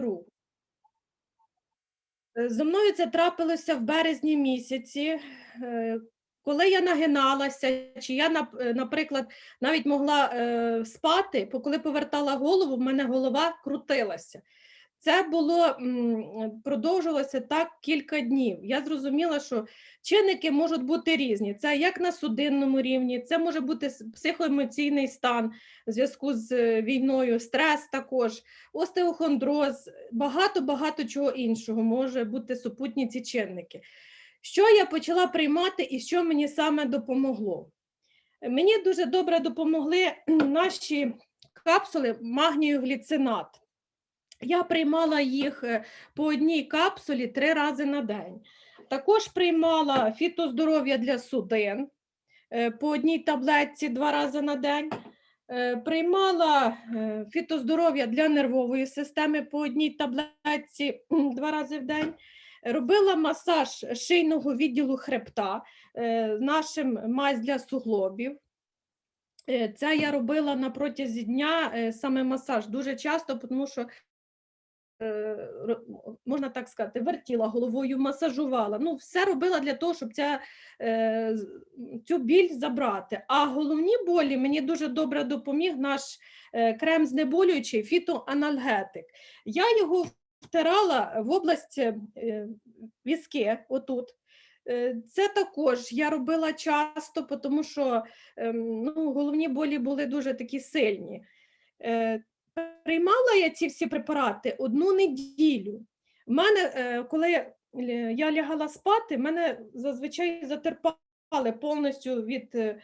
рукою. Е, Зо мною це трапилося в березні місяці, е, коли я нагиналася, чи я, е, наприклад, навіть могла спати, коли повертала голову, в мене голова крутилася. Це було продовжувалося так кілька днів. Я зрозуміла, що чинники можуть бути різні. Це як на судинному рівні, це може бути психоемоційний стан в зв'язку з е, війною, стрес також, остеохондроз, багато-багато чого іншого може бути супутні ці чинники. Що я почала приймати і що мені саме допомогло? Мені дуже добре допомогли наші капсули магнію гліцинат. Я приймала їх е, по одній капсулі три рази на день. Також приймала фітоздоров'я для судин е, по одній таблетці два рази на день. Е, Приймала фітоздоров'я для нервової системи по одній таблетці два рази в день. Робила масаж шийного відділу хребта, нашим мазь для суглобів. Це я робила на протязі дня саме масаж дуже часто, тому що можна так сказати, вертіла головою, масажувала. Ну, все робила для того, щоб ця, е, цю біль забрати. А головні болі мені дуже добре допоміг наш е, крем знеболюючий фітоанальгетик. Я його втирала в область е, візки, отут. Е, Це також я робила часто, тому що ем, ну, головні болі були дуже такі сильні. Приймала я ці всі препарати одну неділю. У мене, е, коли е, я лягала спати, мене зазвичай затерпали повністю від е,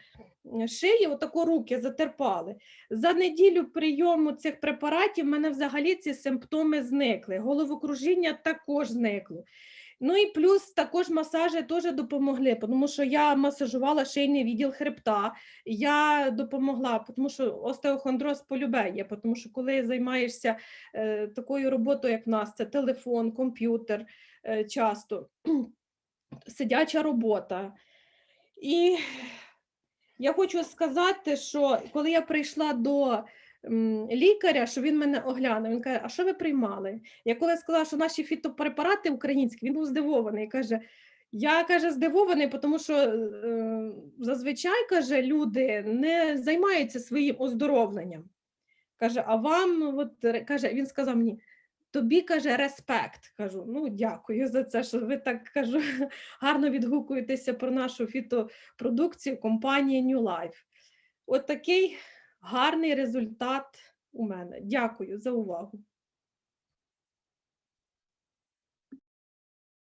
шиї, отако руки затерпали. За неділю прийому цих препаратів в мене взагалі ці симптоми зникли. Головокружіння також зникло. Ну і плюс також масажі теж допомогли, тому що я масажувала шийний відділ хребта, я допомогла, тому що остеохондроз полюбе є, тому що коли займаєшся е, такою роботою, як в нас, це телефон, комп'ютер е, часто, сидяча робота. І я хочу сказати, що коли я прийшла до лікаря, що він мене оглянув, він каже, а що ви приймали? Я коли сказала, що наші фітопрепарати українські, він був здивований. Каже, я каже, здивований, тому що е, зазвичай каже, люди не займаються своїм оздоровленням. Каже, а вам, от, каже, він сказав мені, тобі каже респект. Кажу, ну дякую за це, що ви так кажу, гарно відгукуєтеся про нашу фітопродукцію компанії New Life. От такий гарний результат у мене. Дякую за увагу.